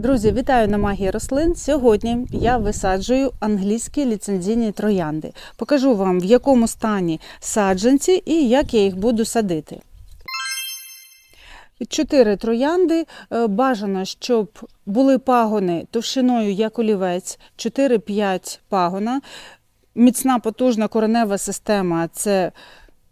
Друзі, вітаю на магії рослин. Сьогодні я висаджую англійські ліцензійні троянди. Покажу вам, в якому стані саджанці і як я їх буду садити. Чотири троянди. Е, Бажано, щоб були пагони товщиною як олівець, 4-5 пагона. Міцна потужна коренева система це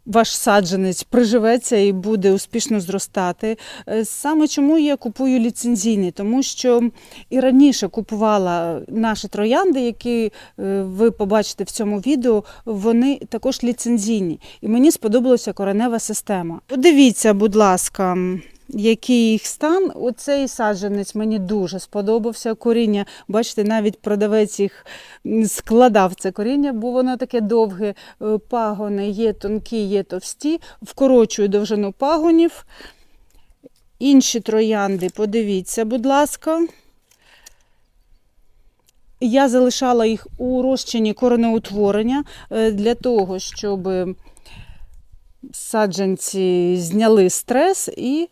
ваш саджанець приживеться і буде успішно зростати. Е, Саме чому я купую ліцензійний, тому що і раніше купувала наші троянди, які е, ви побачите в цьому відео, вони також ліцензійні. І мені сподобалася коренева система. Подивіться, будь ласка. Який їх стан? Оцей саджанець мені дуже сподобався. Коріння, бачите, навіть продавець їх складав це коріння, бо воно таке довге. Е, Пагони є тонкі, є товсті. Вкорочую довжину пагонів. Інші троянди, подивіться, будь ласка. Я залишала їх у розчині коренеутворення е, для того, щоб саджанці зняли стрес і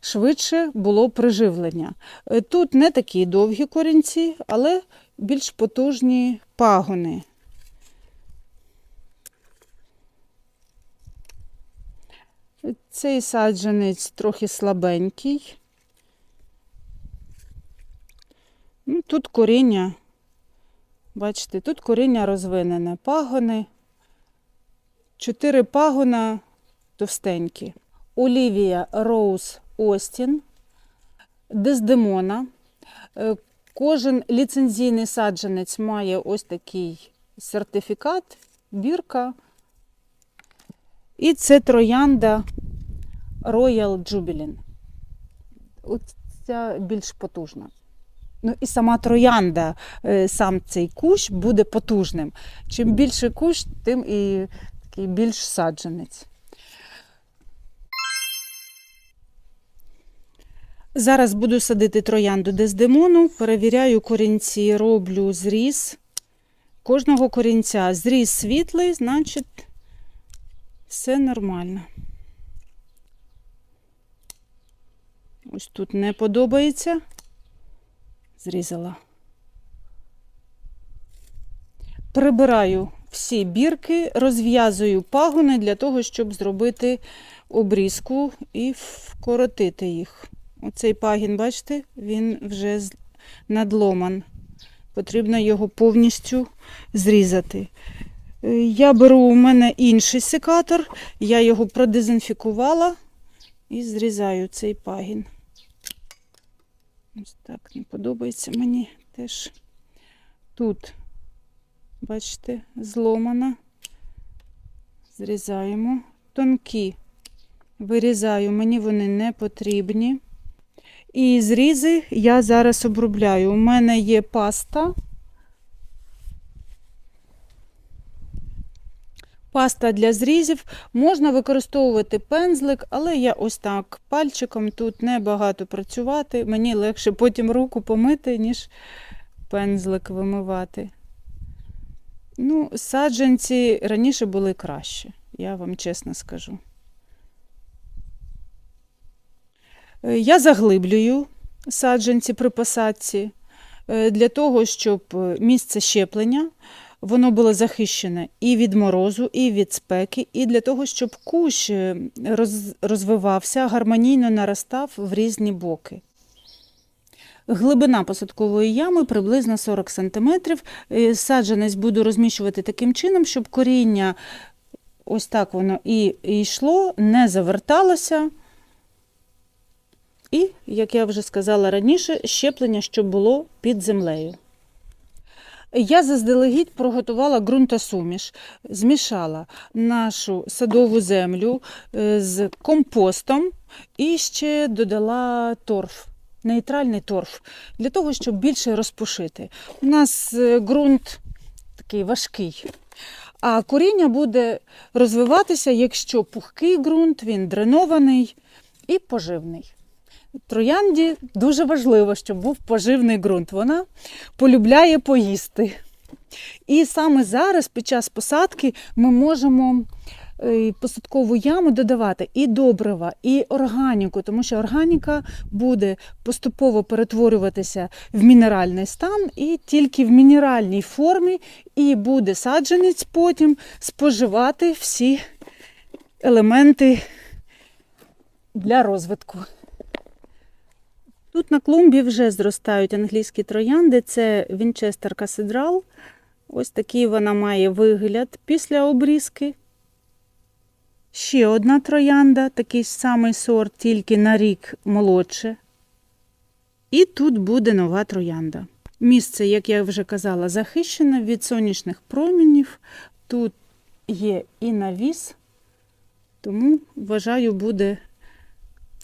швидше було приживлення. Е, Тут не такі довгі корінці, але більш потужні пагони. Цей саджанець трохи слабенький. Ну, Тут коріння, бачите, тут коріння розвинене, пагони. Чотири пагона товстенькі. Олівія Роуз Остін, Дездемона. Е, Кожен ліцензійний саджанець має ось такий сертифікат, бірка. І це троянда Royal Jubilee. От ця більш потужна. Ну і сама троянда, е, сам цей кущ буде потужним. Чим більше кущ, тим і такий більш саджанець. Зараз буду садити троянду дездемону, перевіряю корінці, роблю зріз кожного корінця. Зріз світлий, значить, все нормально. Ось тут не подобається. Зрізала. Прибираю всі бірки, розв'язую пагони для того, щоб зробити обрізку і вкоротити їх. Оцей пагін, бачите, він вже надломан. Потрібно його повністю зрізати. Е, Я беру у мене інший секатор, я його продезінфікувала і зрізаю цей пагін. Ось так не подобається мені теж. Тут, бачите, зломана. Зрізаємо. Тонкі вирізаю, мені вони не потрібні. І зрізи я зараз обробляю. У мене є паста. Паста для зрізів. Можна використовувати пензлик, але я ось так пальчиком тут небагато працювати. Мені легше потім руку помити, ніж пензлик вимивати. Ну, саджанці раніше були краще, я вам чесно скажу. Я заглиблюю саджанці при посадці е, для того, щоб е, місце щеплення воно було захищене і від морозу, і від спеки, і для того, щоб кущ е, розвивався, гармонійно наростав в різні боки. Глибина посадкової ями приблизно 40 см. Саджанець буду розміщувати таким чином, щоб коріння ось так воно і йшло, не заверталося. І, як я вже сказала раніше, щеплення, щоб було під землею. Я заздалегідь приготувала ґрунтосуміш, змішала нашу садову землю е, з компостом і ще додала торф, нейтральний торф, для того, щоб більше розпушити. У нас е, ґрунт такий важкий. А коріння буде розвиватися, якщо пухкий ґрунт, він дренований і поживний. Троянді дуже важливо, щоб був поживний ґрунт. Вона полюбляє поїсти. І саме зараз, під час посадки, ми можемо е, посадкову яму додавати і добрива, і органіку, тому що органіка буде поступово перетворюватися в мінеральний стан і тільки в мінеральній формі, і буде саджанець потім споживати всі елементи для розвитку. Тут на клумбі вже зростають англійські троянди. Це Вінчестер Касидрал. Ось такий вона має вигляд після обрізки. Ще одна троянда, такий самий сорт, тільки на рік молодше. І тут буде нова троянда. Місце, як я вже казала, захищене від сонячних промінів. Тут є і навіс, тому вважаю, буде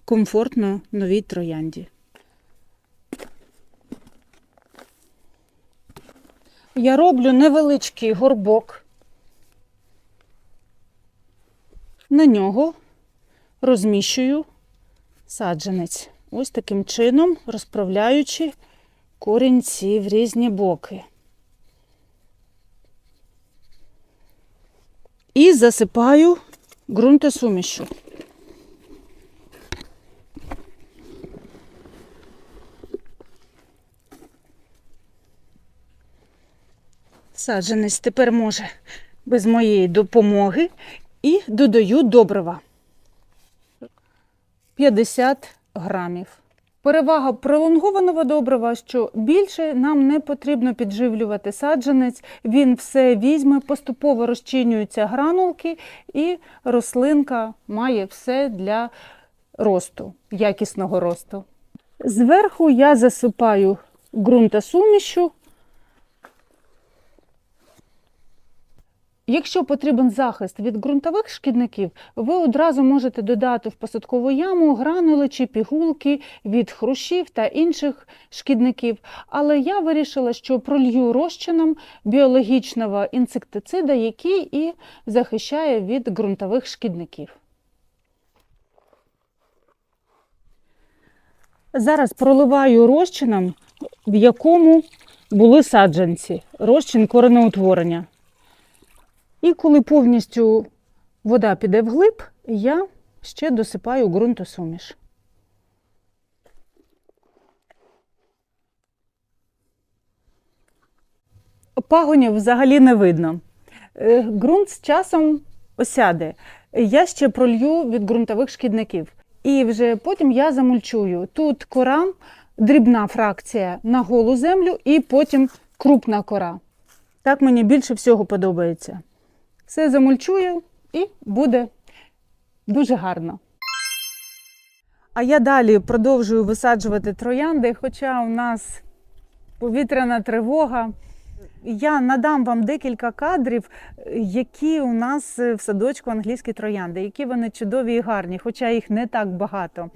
комфортно новій троянді. Я роблю невеличкий горбок. На нього розміщую саджанець. Ось таким чином, розправляючи корінці в різні боки. І засипаю ґрунтосумішю. Саджанець тепер може без моєї допомоги і додаю добрива 50 грамів. Перевага пролонгованого добрива, що більше нам не потрібно підживлювати саджанець, він все візьме, поступово розчинюються гранулки, і рослинка має все для росту, якісного росту. Зверху я засипаю ґрунтосумішю. Якщо потрібен захист від ґрунтових шкідників, ви одразу можете додати в посадкову яму гранули чи пігулки від хрущів та інших шкідників. Але я вирішила, що пролью розчином біологічного інсектицида, який і захищає від ґрунтових шкідників. Зараз проливаю розчином, в якому були саджанці, розчин коренеутворення. І коли повністю вода піде вглиб, я ще досипаю ґрунтосуміш. Пагонів взагалі не видно. Е, Ґрунт з часом осяде. Я ще пролью від ґрунтових шкідників. І вже потім я замульчую. Тут кора, дрібна фракція на голу землю, і потім крупна кора. Так мені більше всього подобається. Все замульчую і буде дуже гарно. А я далі продовжую висаджувати троянди, хоча у нас повітряна тривога. Я надам вам декілька кадрів, які у нас в садочку англійські троянди, які вони чудові і гарні, хоча їх не так багато.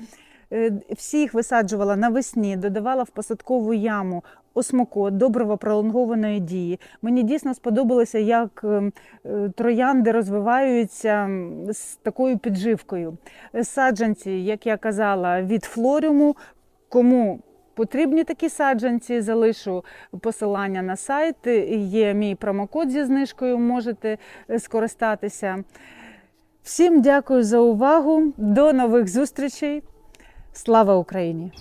Е, Всі їх висаджувала навесні, додавала в посадкову яму осмокот, добрива пролонгованої дії. Мені дійсно сподобалося, як ем, е, троянди розвиваються з такою підживкою. Е, Саджанці, як я казала, від флоріуму. Кому потрібні такі саджанці, залишу посилання на сайт. Є мій промокод зі знижкою, можете е, скористатися. Всім дякую за увагу. До нових зустрічей. Слава Україні!